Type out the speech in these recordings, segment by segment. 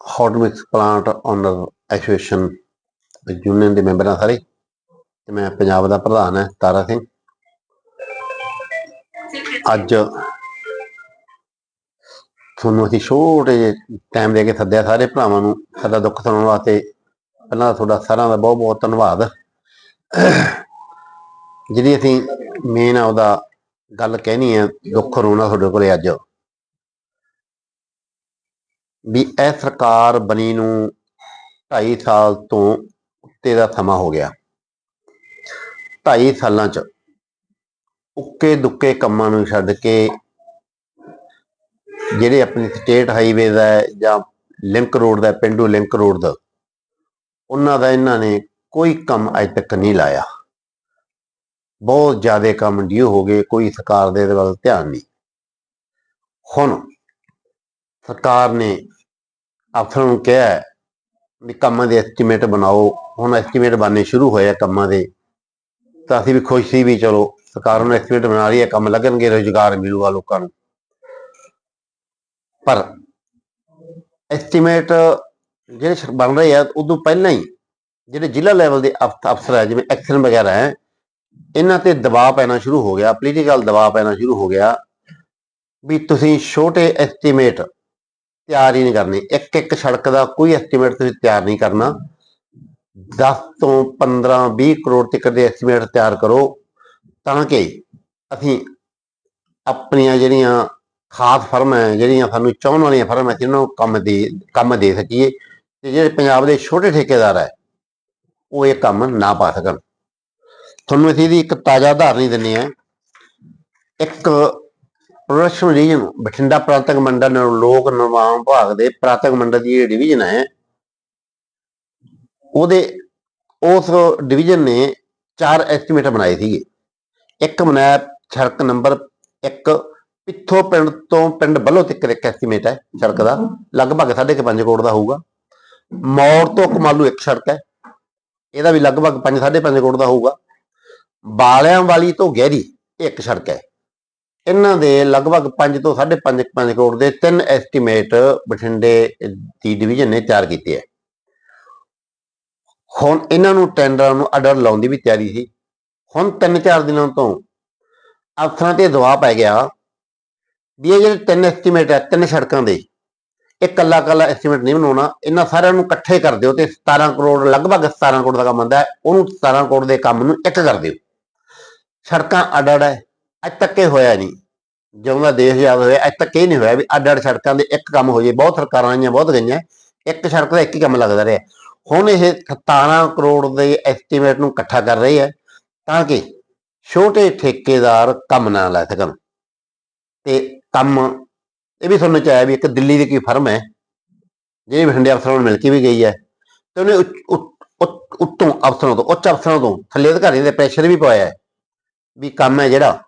Hot mix plant owner association union ਦੇ member ਹਾਂ ਸਾਰੇ। ਤੇ ਮੈਂ ਪੰਜਾਬ ਦਾ ਪ੍ਰਧਾਨ ਹਾਂ, ਤਾਰਾ ਸਿੰਘ। ਅੱਜ ਤੁਹਾਨੂੰ ਅਸੀਂ ਛੋਟੇ ਜਿਹੇ ਟਾਈਮ ਦੇ ਕੇ ਸੱਦਿਆ ਸਾਰੇ ਭਰਾਵਾਂ ਨੂੰ, ਸਾਡਾ ਦੁੱਖ ਸੁਣਨ ਵਾਸਤੇ। ਪਹਿਲਾਂ ਤੁਹਾਡਾ ਸਾਰਿਆਂ ਦਾ ਬਹੁਤ ਬਹੁਤ ਧੰਨਵਾਦ। ਜਿਹੜੀ ਅਸੀਂ ਮੇਨ ਉਹਦਾ ਗੱਲ ਕਹਿਣੀ ਹੈ, ਦੁੱਖ ਰੋਣਾ ਤੁਹਾਡੇ ਕੋਲੇ ਅੱਜ। ਵੀ ਇਹ ਸਰਕਾਰ ਬਣੀ ਨੂੰ 2.5 ਸਾਲ ਤੋਂ ਉੱਤੇ ਦਾ ਸਮਾਂ ਹੋ ਗਿਆ। 2.5 ਸਾਲਾਂ ਚ ਉੱਕੇ ਦੁੱਕੇ ਕੰਮਾਂ ਨੂੰ ਛੱਡ ਕੇ ਜਿਹੜੇ ਆਪਣੇ ਸਟੇਟ ਹਾਈਵੇ ਦਾ ਜਾਂ ਲਿੰਕ ਰੋਡ ਦਾ ਪਿੰਡੂ ਲਿੰਕ ਰੋਡ ਦਾ, ਉਹਨਾਂ ਦਾ ਇਹਨਾਂ ਨੇ ਕੋਈ ਕੰਮ ਅਜੇ ਤੱਕ ਨਹੀਂ ਲਾਇਆ। ਬਹੁਤ ਜ਼ਿਆਦਾ ਕੰਮ ਡਿਊ ਹੋ ਗਏ, ਕੋਈ ਸਰਕਾਰ ਦੇ ਵੱਲ ਧਿਆਨ ਨਹੀਂ। ਹੁਣ ਸਰਕਾਰ ਨੇ ਅਫਸਰਾਂ ਨੂੰ ਕਿਹਾ ਵੀ ਕੰਮਾਂ ਦੇ ਐਸਟੀਮੇਟ ਬਣਾਓ। ਹੁਣ ਐਸਟੀਮੇਟ ਬਣਨੇ ਸ਼ੁਰੂ ਹੋਏ ਆ ਕੰਮਾਂ ਦੇ। ਤਾਂ ਅਸੀਂ ਵੀ ਖੁਸ਼ ਸੀ ਵੀ ਚਲੋ ਸਰਕਾਰ ਨੂੰ ਐਸਟੀਮੇਟ ਬਣਾ ਰਹੀ ਹੈ ਕੰਮ ਲੱਗਣਗੇ, ਰੋਜ਼ਗਾਰ ਮਿਲੂਗਾ ਲੋਕਾਂ ਨੂੰ। ਪਰ ਐਸਟੀਮੇਟ ਜਿਹੜੇ ਬਣ ਰਹੇ ਆ, ਉਦੋਂ ਪਹਿਲਾਂ ਹੀ ਜਿਹੜੇ ਜ਼ਿਲ੍ਹਾ ਲੈਵਲ ਦੇ ਅਫ- ਅਫਸਰ ਹੈ ਜਿਵੇਂ ਐਕਸ਼ਨ ਵਗੈਰਾ ਹੈ, ਇਹਨਾਂ ਤੇ ਦਬਾਅ ਪੈਣਾ ਸ਼ੁਰੂ ਹੋ ਗਿਆ। ਪੋਲੀਟੀਕਲ ਦਬਾਅ ਪੈਣਾ ਸ਼ੁਰੂ ਹੋ ਗਿਆ। ਵੀ ਤੁਸੀਂ ਛੋਟੇ ਐਸਟੀਮੇਟ ਤਿਆਰ ਹੀ ਨਹੀਂ ਕਰਨੇ। ਇੱਕ ਇੱਕ ਸੜਕ ਦਾ ਕੋਈ ਐਸਟੀਮੇਟ ਤੁਸੀਂ ਤਿਆਰ ਨਹੀਂ ਕਰਨਾ। 10 ਤੋਂ 15 20 ਕਰੋੜ ਤੱਕ ਦੇ ਐਸਟੀਮੇਟ ਤਿਆਰ ਕਰੋ ਤਾਂ ਕਿ ਅਸੀਂ ਆਪਣੀਆਂ ਜਿਹੜੀਆਂ ਖਾਸ ਫਰਮ ਹੈ, ਜਿਹੜੀਆਂ ਸਾਨੂੰ ਚਾਹਣ ਵਾਲੀਆਂ ਫਰਮ ਹੈ ਜਿਹਨਾਂ ਨੂੰ ਕੰਮ ਦੇ ਕੰਮ ਦੇ ਸਕੀਏ ਤੇ ਜਿਹੜੇ ਪੰਜਾਬ ਦੇ ਛੋਟੇ ਠੇਕੇਦਾਰ ਹੈ, ਉਹ ਇਹ ਕੰਮ ਨਾ ਪਾ ਸਕਣ। ਤੁਹਾਨੂੰ ਅਸੀਂ ਇਹਦੀ ਇੱਕ ਤਾਜ਼ਾ ਉਦਾਹਰਣ ਦਿੰਦੇ ਹਾਂ। ਇੱਕ ਪ੍ਰੋਡਕਸ਼ਨ ਰੀਜਨ ਬਠਿੰਡਾ ਪ੍ਰਾਂਤਕ ਮੰਡਲ ਨੂੰ ਲੋਕ ਨਿਰਮਾਣ ਵਿਭਾਗ ਦੇ ਪ੍ਰਾਂਤਕ ਮੰਡਲ ਦੀ ਡਿਵੀਜ਼ਨ ਹੈ। ਉਹਦੇ, ਉਸ ਡਿਵੀਜ਼ਨ ਨੇ ਚਾਰ ਐਸਟੀਮੇਟ ਬਣਾਏ ਸੀਗੇ। ਇੱਕ ਬਣਾਇਆ ਸੜਕ ਨੰਬਰ 1 ਪਿੱਥੋਂ ਪਿੰਡ ਤੋਂ ਪਿੰਡ ਬੱਲੋ ਤੱਕ ਇੱਕ ਐਸਟੀਮੇਟ ਹੈ ਸੜਕ ਦਾ। ਲਗਭਗ 5.5 ਕਰੋੜ ਦਾ ਹੋਊਗਾ। ਮੌੜ ਤੋਂ ਕਮਾਲੂ ਇੱਕ ਸੜਕ ਹੈ। ਇਹਦਾ ਵੀ ਲਗਭਗ 5 5.5 ਕਰੋੜ ਦਾ ਹੋਊਗਾ। ਬਾਲਿਆਂ ਵਾਲੀ ਤੋਂ ਗਹਿਰੀ ਇੱਕ ਸੜਕ ਹੈ। ਇਹਨਾਂ ਦੇ ਲਗਭਗ 5 ਤੋਂ 5.5 5 ਕਰੋੜ ਦੇ ਤਿੰਨ ਐਸਟੀਮੇਟ ਬਠਿੰਡੇ ਦੀ ਡਿਵੀਜ਼ਨ ਨੇ ਤਿਆਰ ਕੀਤੇ ਹੈ ਹੁਣ ਇਹਨਾਂ ਨੂੰ ਟੈਂਡਰਾਂ ਨੂੰ ਆਰਡਰ ਲਾਉਣ ਦੀ ਵੀ ਤਿਆਰੀ ਸੀ। ਹੁਣ ਤਿੰਨ ਚਾਰ ਦਿਨਾਂ ਤੋਂ ਅਫਸਰਾਂ ਤੇ ਦਬਾਅ ਪੈ ਗਿਆ ਵੀ ਇਹ ਜਿਹੜੇ ਤਿੰਨ ਐਸਟੀਮੇਟ ਹੈ ਤਿੰਨ ਸੜਕਾਂ ਦੇ, ਇਹ ਕੱਲਾ ਕੱਲਾ ਐਸਟੀਮੇਟ ਨਹੀਂ ਬਣਾਉਣਾ। ਇਹਨਾਂ ਸਾਰਿਆਂ ਨੂੰ ਇਕੱਠੇ ਕਰ ਦਿਓ ਤੇ 17 ਕਰੋੜ, ਲਗਭਗ 17 ਕਰੋੜ ਦਾ ਕੰਮ ਆਉਂਦਾ ਹੈ ਉਹਨੂੰ 17 ਕਰੋੜ ਦੇ ਕੰਮ ਨੂੰ ਇੱਕ ਕਰ ਦਿਓ। ਸੜਕਾਂ ਅੱਡ ਹੈ ਅੱਜ ਤੱਕ ਇਹ ਹੋਇਆ ਨਹੀਂ। ਜਦੋਂ ਦਾ ਦੇਸ਼ ਆਜ਼ਾਦ ਹੋਇਆ, ਅੱਜ ਤੱਕ ਇਹ ਨਹੀਂ ਹੋਇਆ ਵੀ ਅੱਡ ਅੱਡ ਸੜਕਾਂ ਦੇ ਇੱਕ ਕੰਮ ਹੋ ਜੇ ਬਹੁਤ ਸਰਕਾਰਾਂ ਆਈਆਂ, ਬਹੁਤ ਗਈਆਂ। ਇੱਕ ਸੜਕ ਦਾ ਇੱਕ ਹੀ ਕੰਮ ਲੱਗਦਾ ਰਿਹਾ। ਹੁਣ ਇਹ 17 ਕਰੋੜ ਦੇ ਐਸਟੀਮੇਟ ਨੂੰ ਇਕੱਠਾ ਕਰ ਰਹੀ ਹੈ ਤਾਂ ਕਿ ਛੋਟੇ ਠੇਕੇਦਾਰ ਕੰਮ ਨਾ ਲੈ ਸਕਣ। ਤੇ ਕੰਮ, ਇਹ ਵੀ ਤੁਹਾਨੂੰ ਚਾਹਿਆ ਵੀ ਇੱਕ ਦਿੱਲੀ ਦੀ ਕੋਈ ਫਰਮ ਹੈ, ਜਿਹੜੀ ਬਠਿੰਡੇ ਅਫਸਰਾਂ ਨੂੰ ਮਿਲ ਕੇ ਵੀ ਗਈ ਹੈ, ਤੇ ਉਹਨੇ ਉੱਚ- ਉੱਤੋਂ ਅਫਸਰਾਂ ਤੋਂ, ਉੱਚ ਅਫਸਰਾਂ ਤੋਂ ਥੱਲੇ ਅਧਿਕਾਰੀਆਂ ਦੇ ਪ੍ਰੈਸ਼ਰ ਵੀ ਪਾਇਆ ਵੀ ਕੰਮ ਹੈ ਜਿਹੜਾ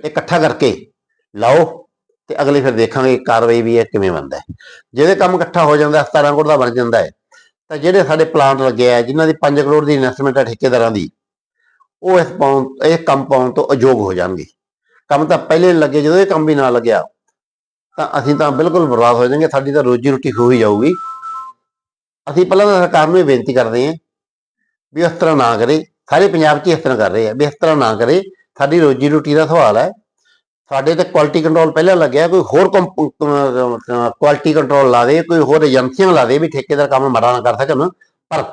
ਇਹ ਇਕੱਠਾ ਕਰਕੇ ਲਾਓ ਤੇ ਅਗਲੇ ਫਿਰ ਦੇਖਾਂਗੇ ਕਾਰਵਾਈ ਵੀ ਹੈ ਕਿਵੇਂ ਬਣਦਾ ਹੈ। ਜਿਹਦੇ ਕੰਮ ਇਕੱਠਾ ਹੋ ਜਾਂਦਾ 17 ਕਰੋੜ ਦਾ ਬਣ ਜਾਂਦਾ ਹੈ, ਤਾਂ ਜਿਹੜੇ ਸਾਡੇ ਪਲਾਂਟ ਲੱਗੇ ਆ, ਜਿਨ੍ਹਾਂ ਦੀ 5 ਕਰੋੜ ਦੀ ਇਨਵੈਸਟਮੈਂਟ ਹੈ ਠੇਕੇਦਾਰਾਂ ਦੀ, ਉਹ ਇਸ ਪਾਉਣ, ਇਹ ਕੰਮ ਪਾਉਣ ਤੋਂ ਅਯੋਗ ਹੋ ਜਾਣਗੇ। ਕੰਮ ਤਾਂ ਪਹਿਲੇ ਲੱਗੇ, ਜਦੋਂ ਇਹ ਕੰਮ ਵੀ ਨਾ ਲੱਗਿਆ, ਤਾਂ ਅਸੀਂ ਤਾਂ ਬਿਲਕੁਲ ਬਰਬਾਦ ਹੋ ਜਾਵਾਂਗੇ, ਸਾਡੀ ਤਾਂ ਰੋਜੀ ਰੋਟੀ ਖੋ ਹੀ ਜਾਊਗੀ। ਅਸੀਂ ਪਹਿਲਾਂ ਤਾਂ ਸਰਕਾਰ ਨੂੰ ਇਹ ਬੇਨਤੀ ਕਰਦੇ ਹਾਂ ਵੀ ਇਸ ਤਰ੍ਹਾਂ ਨਾ ਕਰੇ, ਸਾਰੇ ਪੰਜਾਬ 'ਚ ਇਸ ਤਰ੍ਹਾਂ ਕਰ ਰਹੇ ਆ, ਵੀ ਇਸ ਤਰ੍ਹਾਂ ਨਾ ਕਰੇ ਸਾਡੀ ਰੋਜੀ ਰੋਟੀ ਦਾ ਸਵਾਲ ਹੈ। ਸਾਡੇ ਤੇ ਕੁਆਲਿਟੀ ਕੰਟਰੋਲ ਪਹਿਲਾਂ ਲੱਗਿਆ, ਕੋਈ ਹੋਰ ਕੁਆਲਿਟੀ ਕੰਟਰੋਲ ਲਾ ਦੇ ਕੋਈ ਹੋਰ ਏਜੰਸੀਆਂ ਲਾ ਦੇ ਵੀ ਠੇਕੇਦਾਰ ਕੰਮ ਮਾੜਾ ਨਾ ਕਰ ਸਕਣ। ਪਰ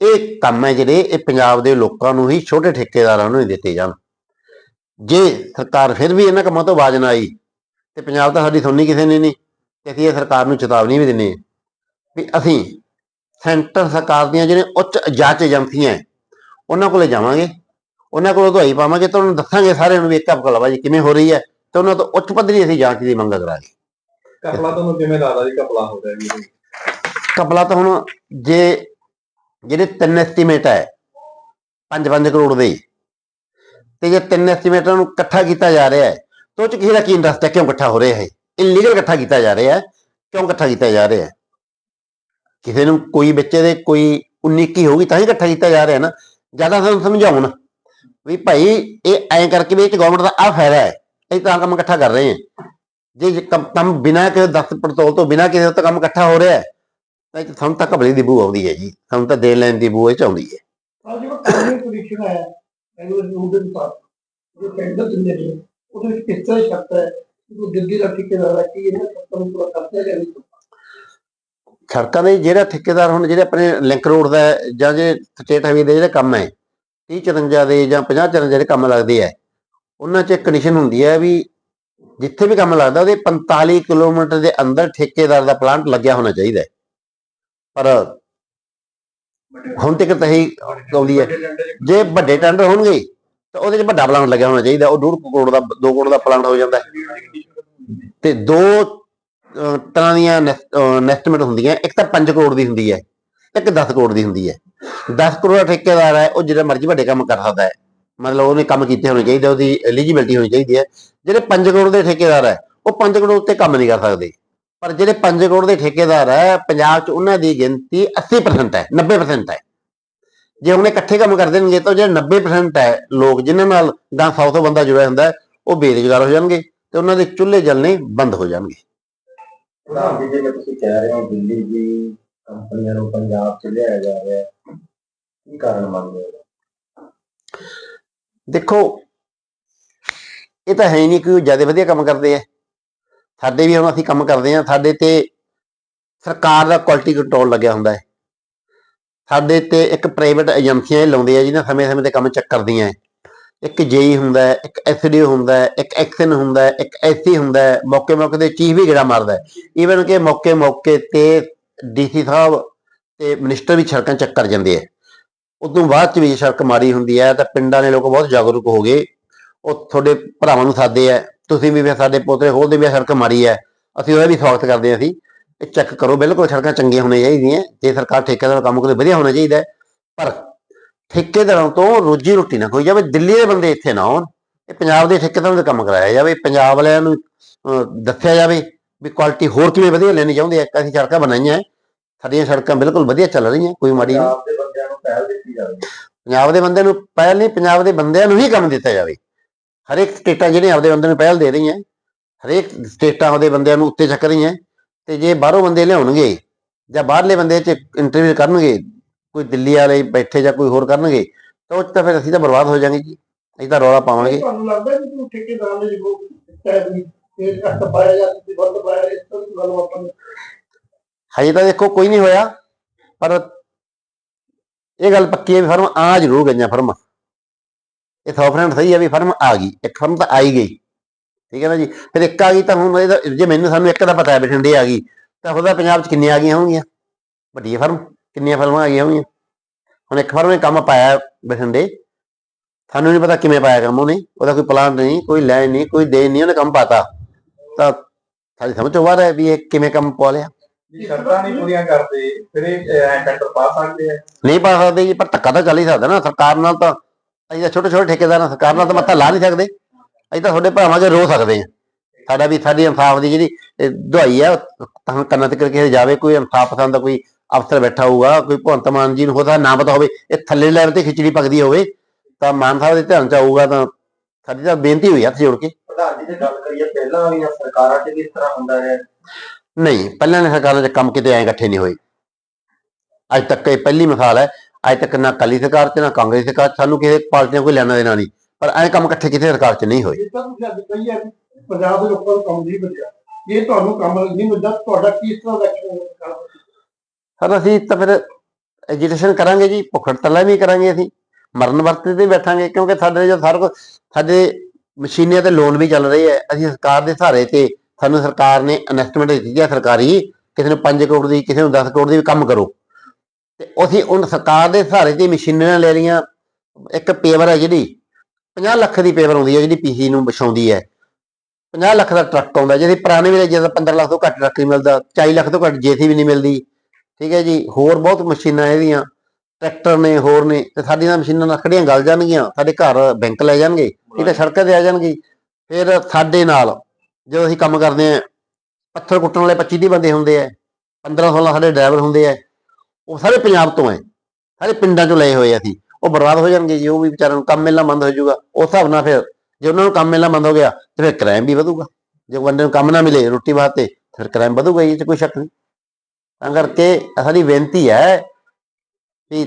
ਇਹ ਕੰਮ ਹੈ ਜਿਹੜੇ ਇਹ ਪੰਜਾਬ ਦੇ ਲੋਕਾਂ ਨੂੰ ਹੀ, ਛੋਟੇ ਠੇਕੇਦਾਰਾਂ ਨੂੰ ਹੀ ਦਿੱਤੇ ਜਾਣ। ਜੇ ਸਰਕਾਰ ਫਿਰ ਵੀ ਇਹਨਾਂ ਕੰਮਾਂ ਤੋਂ ਬਾਜ ਨਾ ਆਈ, ਤੇ ਪੰਜਾਬ ਤਾਂ ਸਾਡੀ ਸੁਣਨੀ ਕਿਸੇ ਨੇ ਨਹੀਂ, ਤੇ ਅਸੀਂ ਇਹ ਸਰਕਾਰ ਨੂੰ ਚੇਤਾਵਨੀ ਵੀ ਦਿੰਨੇ ਵੀ ਅਸੀਂ ਸੈਂਟਰ ਸਰਕਾਰ ਦੀਆਂ ਜਿਹੜੀਆਂ ਉੱਚ ਜਾਂਚ ਏਜੰਸੀਆਂ ਉਹਨਾਂ ਕੋਲੇ ਜਾਵਾਂਗੇ। ਉਹਨਾਂ ਕੋਲੋਂ ਦਵਾਈ ਪਾਵਾਂਗੇ ਤਾਂ ਉਹਨਾਂ ਨੂੰ ਦੱਸਾਂਗੇ ਸਾਰਿਆਂ ਨੂੰ ਵੀ ਇੱਕ ਕਲਵਾਜੀ ਕਿਵੇਂ ਹੋ ਰਹੀ ਹੈ ਤੇ ਉਹਨਾਂ ਤੋਂ ਉੱਚ ਪੱਧਰੀ ਅਸੀਂ ਜਾਂਚ ਦੀ ਮੰਗ ਕਰਾਂਗੇ ਕਪਲਾ ਤੁਹਾਨੂੰ ਕਿਵੇਂ ਲੱਗਦਾ ਜੀ ਕਪਲਾ ਹੋ ਰਿਹਾ ਜੀ? ਕਪਲਾ ਤਾਂ ਹੁਣ ਜੇ ਜਿਹੜੇ ਤਿੰਨ ਐਸਟੀਮੇਟ ਹੈ 5-5 ਕਰੋੜ ਦੇ ਤੇ ਜੇ ਤਿੰਨ ਐਸਟੀਮੇਟਾਂ ਨੂੰ ਇਕੱਠਾ ਕੀਤਾ ਜਾ ਰਿਹਾ ਹੈ ਤਾਂ ਉਹ ਚ ਕਿਸੇ ਦਾ ਕੀ ਇੰਟਰਸਟ ਹੈ ਕਿਉਂ ਇਕੱਠਾ ਹੋ ਰਿਹਾ ਹੈ ਇਲੀਗਲ ਇਕੱਠਾ ਕੀਤਾ ਜਾ ਰਿਹਾ ਹੈ ਕਿਉਂ ਇਕੱਠਾ ਕੀਤਾ ਜਾ ਰਿਹਾ ਹੈ? ਕਿਸੇ ਨੂੰ ਕੋਈ ਬੱਚੇ ਦੇ ਕੋਈ 19 ਕੀ ਹੋਊਗੀ ਤਾਂ ਹੀ ਇਕੱਠਾ ਕੀਤਾ ਜਾ ਰਿਹਾ ਨਾ ਜ਼ਿਆਦਾ ਸਾਨੂੰ ਸਮਝਾਉਣ। ਵੀ ਭਾਈ ਇਹ ਐਂ ਕਰਕੇ ਵੀ ਇਹ ਚ ਗਵਰਨਮੈਂਟ ਦਾ ਆ ਫਾਇਦਾ ਹੈ। ਅਸੀਂ ਤਾਂ ਕੰਮ ਇਕੱਠਾ ਕਰ ਰਹੇ ਹਾਂ। ਜੇ ਕੰਮ- ਬਿਨਾਂ ਕਿਸੇ ਦਸਤ ਪੜਤੋਲ ਤੋਂ ਬਿਨਾਂ ਕਿਸੇ ਤੋਂ ਕੰਮ ਇਕੱਠਾ ਹੋ ਰਿਹਾ ਹੈ ਤਾਂ ਇਹ ਸਾਨੂੰ ਤਾਂ ਘਬਲੇ ਦੀ ਬੂ ਆਉਂਦੀ ਹੈ ਜੀ। ਸਾਨੂੰ ਤਾਂ ਦੇਣ ਲੈਣ ਦੀ ਬੂ ਇਹ ਚ ਆਉਂਦੀ ਹੈ। ਪੋਜੀਸ਼ਨ ਐਨੂਅਲ ਰੂਲ ਦੇ ਅਨੁਸਾਰ ਜੋ ਟੈਂਡਰ ਦਿੰਦੇ ਨੇ ਉਹਦੇ ਵਿੱਚ ਕਿਸ ਤਰ੍ਹਾਂ ਸ਼ਰਤ ਹੈ? ਕਿ ਉਹ ਦਿੱਲੀ ਦਾ ਠੇਕੇਦਾਰ ਹੈ ਕਿ ਇਹਨਾਂ ਸ਼ਰਤਾਂ ਨੂੰ ਪੂਰਾ ਕਰਦਾ ਜਾਂ ਨਹੀਂ ਸੜਕਾਂ ਦੇ ਜਿਹੜਾ ਠੇਕੇਦਾਰ ਹੁਣ ਜਿਹੜੇ ਆਪਣੇ ਲਿੰਕ ਰੋਡ ਦਾ ਜਾਂ ਜੇ ਸਟੇਟ ਹਾਈਵੇ ਦੇ ਜਿਹੜੇ ਕੰਮ ਹੈ 30 54 ਦੇ ਜਾਂ 50 54 ਦੇ ਕੰਮ ਲੱਗਦੇ ਆ। ਉਹਨਾਂ 'ਚ ਕੰਡੀਸ਼ਨ ਹੁੰਦੀ ਹੈ ਵੀ ਜਿੱਥੇ ਵੀ ਕੰਮ ਲੱਗਦਾ, ਉਹਦੇ 45 ਕਿਲੋਮੀਟਰ ਦੇ ਅੰਦਰ ਠੇਕੇਦਾਰ ਦਾ ਪਲਾਂਟ ਲੱਗਿਆ ਹੋਣਾ ਚਾਹੀਦਾ। ਹੈ ਪਰ ਹੁਣ ਤੱਕ ਤਾਂ ਇਹੀ ਆਉਂਦੀ ਹੈ ਜੇ ਵੱਡੇ ਟੈਂਡਰ ਹੋਣਗੇ, ਤਾਂ ਉਹਦੇ 'ਚ ਵੱਡਾ ਪਲਾਂਟ ਲੱਗਿਆ ਹੋਣਾ ਚਾਹੀਦਾ। ਉਹ ਡੂਢ ਕੁ ਕਰੋੜ ਦਾ 2 ਕਰੋੜ ਦਾ ਪਲਾਂਟ ਹੋ ਜਾਂਦਾ। ਹੈ। ਤੇ ਦੋ ਤਰ੍ਹਾਂ ਦੀਆਂ ਨੈਸਟੀਮੇਟ ਹੁੰਦੀਆਂ। ਇੱਕ ਤਾਂ 5 ਕਰੋੜ ਦੀ ਹੁੰਦੀ ਹੈ ਇੱਕ 10 ਕਰੋੜ ਦੀ ਹੁੰਦੀ ਹੈ। 10 ਕਰੋੜ ਦਾ ਠੇਕੇਦਾਰ ਹੈ, ਉਹ ਜਿਹੜਾ ਮਰਜ਼ੀ ਵੱਡੇ ਕੰਮ ਕਰ ਸਕਦਾ ਹੈ। ਮਤਲਬ ਉਹਨੇ ਕੰਮ ਕੀਤੇ ਹੋਣੇ ਚਾਹੀਦੇ, ਉਹਦੀ ਐਲੀਜੀਬਿਲਟੀ ਹੋਣੀ ਚਾਹੀਦੀ ਹੈ। ਜਿਹੜੇ 5 ਕਰੋੜ ਦੇ ਠੇਕੇਦਾਰ ਹੈ, ਉਹ 5 ਕਰੋੜ ਉੱਤੇ ਕੰਮ ਨਹੀਂ ਕਰ ਸਕਦੇ। ਪਰ ਜਿਹੜੇ 5 ਕਰੋੜ ਦੇ ਠੇਕੇਦਾਰ ਹੈ, ਪੰਜਾਬ 'ਚ ਉਹਨਾਂ ਦੀ ਗਿਣਤੀ 80% ਹੈ 90% ਹੈ। ਜੇ ਉਹਨੇ ਇਕੱਠੇ ਕੰਮ ਕਰ ਦੇਣਗੇ, ਤਾਂ ਜਿਹੜੇ 90% ਹੈ ਲੋਕ, ਜਿਨ੍ਹਾਂ ਨਾਲ ਗਾਂ 100 ਤੋਂ ਬੰਦਾ ਜੁੜਿਆ ਹੁੰਦਾ ਉਹ ਬੇਰੁਜ਼ਗਾਰ ਹੋ ਜਾਣਗੇ ਤੇ ਉਹਨਾਂ ਦੇ ਚੁੱਲ੍ਹੇ ਜਲਨੇ ਬੰਦ ਹੋ ਜਾਣਗੇ। ਪ੍ਰਧਾਨ ਜੀ, ਜਿਵੇਂ ਤੁਸੀਂ ਕਹਿ ਰਹੇ ਹੋ, ਦਿੱਲੀ ਦੀ ਕੰਪਨੀਆਂ ਨੂੰ ਪੰਜਾਬ ਚ ਲਿਆਇਆ ਜਾ ਰਿਹਾ ਹੈ। ਕੀ ਕਾਰਨ ਮੰਨਦੇ ਹੋ ਦੇਖੋ, ਇਹ ਤਾਂ ਹੈ ਨਹੀਂ ਕਿ ਜ਼ਿਆਦਾ ਵਧੀਆ ਕੰਮ ਕਰਦੇ ਆ। ਸਾਡੇ ਵੀ ਹੁਣ ਅਸੀਂ ਕੰਮ ਕਰਦੇ ਆ ਸਾਡੇ ਤੇ ਸਰਕਾਰ ਦਾ ਕੁਆਲਿਟੀ ਕੰਟਰੋਲ ਲੱਗਿਆ ਹੁੰਦਾ ਹੈ। ਸਾਡੇ ਤੇ ਇੱਕ ਪ੍ਰਾਈਵੇਟ ਏਜੰਸੀਆਂ ਇਹ ਲਾਉਂਦੇ ਆ, ਜਿਹਨਾਂ ਸਮੇਂ-ਸਮੇਂ ਤੇ ਕੰਮ ਚੈੱਕ ਕਰਦੀਆਂ ਹੈ। ਇੱਕ ਜੇਈ ਹੁੰਦਾ ਹੈ, ਇੱਕ ਐਸਡੀਓ ਹੁੰਦਾ ਹੈ, ਇੱਕ ਐਕਸ਼ਨ ਹੁੰਦਾ ਹੈ, ਇੱਕ ਐਸਸੀ ਹੁੰਦਾ ਹੈ। ਮੌਕੇ-ਮੌਕੇ ਤੇ ਚੀਫ ਵੀ ਗੇੜਾ ਮਾਰਦਾ ਹੈ। ਈਵਨ ਕਿ ਮੌਕੇ-ਮੌਕੇ ਤੇ ਡੀਸੀ ਸਾਹਿਬ ਤੇ ਮਿਨਿਸਟਰ ਵੀ ਸੜਕਾਂ ਚੈੱਕ ਕਰ ਜਾਂਦੇ ਆ। ਉਦੋਂ ਬਾਅਦ ਚ ਵੀ ਜੇ ਸੜਕ ਮਾਰੀ ਹੁੰਦੀ ਹੈ ਤਾਂ ਪਿੰਡਾਂ ਦੇ ਲੋਕ ਬਹੁਤ ਜਾਗਰੂਕ ਹੋ ਗਏ। ਉਹ ਤੁਹਾਡੇ ਭਰਾਵਾਂ ਨੂੰ ਸਾਦੇ ਆ। ਤੁਸੀਂ ਵੀ ਫਿਰ ਸਾਡੇ ਪੋਤਰੇ ਦੇ ਵੀ ਸੜਕ ਮਾਰੀ ਹੈ ਅਸੀਂ ਉਹਦਾ ਵੀ ਸਵਾਗਤ ਕਰਦੇ ਹਾਂ ਅਸੀਂ। ਇਹ ਚੈੱਕ ਕਰੋ ਬਿਲਕੁਲ ਸੜਕਾਂ ਚੰਗੀਆਂ ਹੋਣੀਆਂ ਚਾਹੀਦੀਆਂ। ਜੇ ਸਰਕਾਰ ਠੇਕੇਦਾਰ ਕੰਮ ਕਰੇ ਵਧੀਆ ਹੋਣਾ ਚਾਹੀਦਾ। ਹੈ। ਪਰ ਠੇਕੇਦਾਰਾਂ ਤੋਂ ਰੋਜੀ ਰੋਟੀ ਨਾ ਕੋਈ ਜਾਵੇ ਦਿੱਲੀ ਦੇ ਬੰਦੇ ਇੱਥੇ ਨਾ ਆਉਣ। ਇਹ ਪੰਜਾਬ ਦੇ ਠੇਕੇਦਾਰਾਂ ਦਾ ਕੰਮ ਕਰਾਇਆ ਜਾਵੇ ਪੰਜਾਬ ਵਾਲਿਆਂ ਨੂੰ ਅਹ, ਦੱਸਿਆ ਜਾਵੇ। ਵੀ ਕੁਆਲਿਟੀ ਹੋਰ ਕਿਵੇਂ ਵਧੀਆ ਲੈਣੀ ਚਾਹੁੰਦੇ ਆ? ਅਸੀਂ ਸੜਕਾਂ ਬਣਾਈਆਂ। ਸਾਡੀਆਂ ਸੜਕਾਂ ਬਿਲਕੁਲ ਵਧੀਆ ਚੱਲ ਰਹੀਆਂ ਕੋਈ ਮਾੜੀ ਨਹੀਂ ਪੰਜਾਬ ਦੇ ਬੰਦਿਆਂ ਨੂੰ ਪਹਿਲ ਦਿੱਤੀ ਜਾਵੇ। ਪੰਜਾਬ ਦੇ ਬੰਦੇ ਨੂੰ ਪਹਿਲ ਨਹੀਂ ਪੰਜਾਬ ਦੇ ਬੰਦਿਆਂ ਨੂੰ ਹੀ ਕੰਮ ਦਿੱਤਾ ਜਾਵੇ। ਹਰੇਕ ਸਟੇਟਾਂ ਜਿਹੜੇ ਆਪਦੇ ਬੰਦੇ ਨੂੰ ਪਹਿਲ ਦੇ ਰਹੀਆਂ ਹਰੇਕ ਸਟੇਟਾਂ ਉਹਦੇ ਬੰਦਿਆਂ ਨੂੰ ਉੱਤੇ ਚੱਕ ਰਹੀਆਂ ਤੇ ਜੇ ਬਾਹਰੋਂ ਬੰਦੇ ਲਿਆਉਣਗੇ ਜਾਂ ਬਾਹਰਲੇ ਬੰਦੇ 'ਚ ਇੰਟਰਵਿਊ ਕਰਨਗੇ ਕੋਈ ਦਿੱਲੀ ਵਾਲੇ ਬੈਠੇ ਜਾਂ ਕੋਈ ਹੋਰ ਕਰਨਗੇ ਤਾਂ ਉਹ ਤਾਂ ਫਿਰ ਅਸੀਂ ਤਾਂ ਬਰਬਾਦ ਹੋ ਜਾਾਂਗੇ ਜੀ। ਅਸੀਂ ਤਾਂ ਰੌਲਾ ਪਾਵਾਂਗੇ। ਤੁਹਾਨੂੰ ਲੱਗਦਾ ਕਿ ਤੁਸੀਂ ਠੇਕੇਦਾਰਾਂ ਦੇ ਵੀ ਇਹ ਘੱਟ ਪਾਇਆ ਜਾਂ ਤੁਸੀਂ ਵੱਧ ਪਾਇਆ ਇਸ ਤਰ੍ਹਾਂ ਦੀ ਗੱਲ ਆਪਾਂ ਨੂੰ ਹਜੇ ਤਾਂ ਦੇਖੋ ਕੋਈ ਨਹੀਂ ਹੋਇਆ, ਪਰ ਇਹ ਗੱਲ ਪੱਕੀ ਹੈ ਵੀ ਫਰਮ ਆ ਜ਼ਰੂਰ ਗਈਆਂ, ਫਰਮ। ਇਹ 100% ਸਹੀ ਹੈ ਵੀ ਫਰਮ ਆ ਗਈ, ਇੱਕ ਫਰਮ ਤਾਂ ਆਈ ਗਈ। ਠੀਕ ਹੈ ਨਾ ਜੀ? ਫਿਰ ਇੱਕ ਆ ਗਈ ਤਾਂ ਹੁਣ ਇਹਦਾ ਜੇ ਮੈਨੂੰ ਸਾਨੂੰ ਇੱਕ ਦਾ ਪਤਾ ਹੈ ਬਠਿੰਡੇ ਆ ਗਈ, ਤਾਂ ਉਹਦਾ ਪੰਜਾਬ 'ਚ ਕਿੰਨੀਆਂ ਆ ਗਈਆਂ ਹੋਣਗੀਆਂ? ਵੱਡੀ ਫਰਮ, ਕਿੰਨੀਆਂ ਫਰਮਾਂ ਆ ਗਈਆਂ ਹੋਣਗੀਆਂ? ਹੁਣ ਇੱਕ ਫਰਮ ਨੇ ਕੰਮ ਪਾਇਆ ਬਠਿੰਡੇ ਸਾਨੂੰ ਨਹੀਂ ਪਤਾ ਕਿਵੇਂ ਪਾਇਆ ਕੰਮ ਉਹਨੇ, ਉਹਦਾ ਕੋਈ ਪਲਾਨ ਨਹੀਂ, ਕੋਈ ਲੈਣ ਨਹੀਂ, ਕੋਈ ਦੇਣ ਨਹੀਂ, ਉਹਨੇ ਕੰਮ ਪਾਤਾ। ਤਾਂ ਸਾਡੀ ਸਮਝ ਤੋਂ ਬਾਹਰ ਹੈ ਵੀ ਇਹ ਕਿਵੇਂ ਕੰਮ ਪਾ ਲਿਆ। ਜੇ ਸ਼ਰਤਾਂ ਨਹੀਂ ਪੂਰੀਆਂ ਕਰਦੇ ਫਿਰ ਇਹ ਟੈਂਡਰ ਪਾ ਸਕਦੇ ਆ। ਨਹੀਂ ਪਾ ਸਕਦੇ ਜੀ ਪਰ ਧੱਕਾ ਤਾਂ ਚੱਲ ਹੀ ਸਕਦਾ ਨਾ ਸਰਕਾਰ ਨਾਲ ਤਾਂ ਅਸੀਂ ਤਾਂ ਛੋਟੇ ਛੋਟੇ ਠੇਕੇਦਾਰ ਸਰਕਾਰ ਨਾਲ ਤਾਂ ਮੱਥਾ ਲਾ ਨਹੀਂ ਸਕਦੇ। ਅਸੀਂ ਤਾਂ ਤੁਹਾਡੇ ਭਰਾਵਾਂ ਦੇ ਰੋ ਸਕਦੇ ਹਾਂ ਸਾਡਾ ਵੀ ਸਾਡੀ ਇਨਸਾਫ ਦੀ ਜਿਹੜੀ ਦੁਹਾਈ ਹੈ ਉਹ ਤਾਂ ਕੰਨਾਂ ਤੇ ਕਰਕੇ ਜਾਵੇ ਕੋਈ ਇਨਸਾਫ ਪਸੰਦ ਦਾ ਕੋਈ ਅਫਸਰ ਬੈਠਾ ਹੋਊਗਾ ਕੋਈ ਭਗਵੰਤ ਮਾਨ ਜੀ ਨੂੰ ਹੋ ਸਕਦਾ ਨਾ ਪਤਾ ਹੋਵੇ ਇਹ ਥੱਲੇ ਲੈਵਲ ਤੇ ਖਿਚੜੀ ਪੱਕਦੀ ਹੋਵੇ ਤਾਂ ਮਾਨ ਸਾਹਿਬ ਦੇ ਧਿਆਨ ਚ ਆਊਗਾ ਤਾਂ ਸਾਡੀ ਤਾਂ ਬੇਨਤੀ ਹੋਈ ਹੱਥ ਜੋੜ ਕੇ। ਪ੍ਰਧਾਨ ਜੀ ਦੀ ਗੱਲ ਕਰੀਏ ਪਹਿਲਾਂ ਵਾਲੀਆਂ ਸਰਕਾਰਾਂ ਚ ਵੀ ਇਸ ਤਰ੍ਹਾਂ ਹੁੰਦਾ ਰਿਹਾ? ਨਹੀਂ ਪਹਿਲਾਂ ਨੇ ਸਰਕਾਰਾਂ 'ਚ ਕੰਮ ਕਿਤੇ ਐ ਇਕੱਠੇ ਨਹੀਂ ਹੋਏ। ਅੱਜ ਤੱਕ ਇਹ ਪਹਿਲੀ ਮਿਸਾਲ ਹੈ ਅੱਜ ਤੱਕ ਨਾ ਅਕਾਲੀ ਸਰਕਾਰ 'ਚ ਨਾ ਕਾਂਗਰਸ ਸਰਕਾਰ 'ਚ ਸਾਨੂੰ ਕਿਸੇ ਪਾਰਟੀ ਨਾਲ ਕੋਈ ਲੈਣਾ ਦੇਣਾ ਨਹੀਂ। ਪਰ ਐ ਕੰਮ ਇਕੱਠੇ ਕਿਸੇ ਸਰਕਾਰ 'ਚ ਨਹੀਂ ਹੋਏ। ਇਹ ਤਾਂ ਤੁਸੀਂ ਅੱਜ ਕਹੀ ਹੈ ਕਿ ਪੰਜਾਬ ਦੇ ਲੋਕਾਂ ਨੂੰ ਕੰਮ ਨਹੀਂ ਮਿਲਿਆ। ਜੇ ਤੁਹਾਨੂੰ ਕੰਮ ਨਹੀਂ ਮਿਲਦਾ ਤੁਹਾਡਾ ਕਿਸ ਤਰ੍ਹਾਂ ਦਾ ਐਕਸ਼ਨ ਹੋਵੇਗਾ ਸਰ ਅਸੀਂ ਤਾਂ ਫਿਰ ਐਜੀਟੇਸ਼ਨ ਕਰਾਂਗੇ ਜੀ ਭੁੱਖ ਹੜਤਾਲਾਂ ਵੀ ਕਰਾਂਗੇ ਅਸੀਂ। ਮਰਨ ਵਰਤੇ ਤੇ ਬੈਠਾਂਗੇ ਕਿਉਂਕਿ ਸਾਡੇ ਜੋ ਸਾਰਾ ਸਾਡੇ ਮਸ਼ੀਨਾਂ ਤੇ ਲੋਨ ਵੀ ਚੱਲ ਰਹੇ ਹੈ ਅਸੀਂ ਸਰਕਾਰ ਦੇ ਸਹਾਰੇ ਤੇ ਸਾਨੂੰ ਸਰਕਾਰ ਨੇ ਇਨਵੈਸਟਮੈਂਟ ਦਿੱਤੀ ਹੈ ਸਰਕਾਰੀ। ਕਿਸੇ ਨੂੰ 5 ਕਰੋੜ ਦੀ, ਕਿਸੇ ਨੂੰ 10 ਕਰੋੜ ਦੀ ਵੀ ਕੰਮ ਕਰੋ। ਤੇ ਅਸੀਂ ਉਹ ਸਰਕਾਰ ਦੇ ਸਹਾਰੇ ਤੇ ਮਸ਼ੀਨਾਂ ਲੈ ਲਈਆਂ ਇੱਕ ਪੇਵਰ ਹੈ ਜਿਹੜੀ 50 ਲੱਖ ਦੀ ਪੇਵਰ ਆਉਂਦੀ ਹੈ ਜਿਹੜੀ ਪੀਸੀ ਨੂੰ ਵਿਛਾਉਂਦੀ ਹੈ 50 ਲੱਖ ਦਾ ਟਰੱਕ ਆਉਂਦਾ, ਜਿਹਦੇ ਪੁਰਾਣੇ ਵੇਲੇ ਜਦੋਂ 15 ਲੱਖ ਤੋਂ ਘੱਟ ਟਰੱਕ ਨਹੀਂ ਮਿਲਦਾ 40 ਲੱਖ ਤੋਂ ਘੱਟ ਜੇਸੀਬੀ ਨਹੀਂ ਮਿਲਦੀ। ਠੀਕ ਹੈ ਜੀ, ਹੋਰ ਬਹੁਤ ਮਸ਼ੀਨਾਂ ਇਹਦੀਆਂ। ਟਰੈਕਟਰ ਨੇ, ਹੋਰ ਨੇ, ਤੇ ਸਾਡੀਆਂ ਮਸ਼ੀਨਾਂ ਨਾਲ ਖੜੀਆਂ ਗਲ ਜਾਣਗੀਆਂ, ਸਾਡੇ ਘਰ ਬੈਂਕ ਲੈ ਜਾਣਗੇ ਇਹ ਤਾਂ ਸੜਕਾਂ ਤੇ ਆ ਜਾਣਗੇ। ਫਿਰ ਸਾਡੇ ਨਾਲ ਜਦੋਂ ਅਸੀਂ ਕੰਮ ਕਰਦੇ ਆਂ ਪੱਥਰ ਕੁੱਟਣ ਵਾਲੇ 25 ਦੀ ਬੰਦੇ ਹੁੰਦੇ ਆ 15 16 ਸਾਡੇ ਡਰਾਈਵਰ ਹੁੰਦੇ ਆ, ਉਹ ਸਾਰੇ ਪੰਜਾਬ ਤੋਂ ਐ ਸਾਰੇ ਪਿੰਡਾਂ ਚੋਂ ਲਏ ਹੋਏ ਆ ਅਸੀਂ। ਉਹ ਬਰਬਾਦ ਹੋ ਜਾਣਗੇ ਜੇ, ਉਹ ਵੀ ਵਿਚਾਰਿਆਂ ਨੂੰ ਕੰਮ ਮਿਲਣਾ ਬੰਦ ਹੋ ਜਾਊਗਾ। ਉਸ ਹਿਸਾਬ ਨਾਲ ਫਿਰ ਜੇ ਉਹਨਾਂ ਨੂੰ ਕੰਮ ਮਿਲਣਾ ਬੰਦ ਹੋ ਗਿਆ, ਤੇ ਫਿਰ ਕ੍ਰਾਈਮ ਵੀ ਵਧੂਗਾ। ਜੇ ਬੰਦੇ ਨੂੰ ਕੰਮ ਨਾ ਮਿਲੇ ਰੋਟੀ ਵਾਸਤੇ, ਫਿਰ ਕ੍ਰਾਈਮ ਵਧੂਗਾ ਜੀ, ਇਹ 'ਚ ਕੋਈ ਸ਼ੱਕ ਨਹੀਂ। ਤਾਂ ਕਰਕੇ ਸਾਡੀ ਬੇਨਤੀ ਹੈ ਵੀ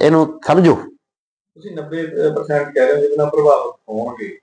ਇਹਨੂੰ ਸਮਝੋ। ਤੁਸੀਂ 90% ਕਹਿ ਰਹੇ ਹੋ ਜਿਹਦੇ ਪ੍ਰਭਾਵਿਤ ਹੋਣਗੇ।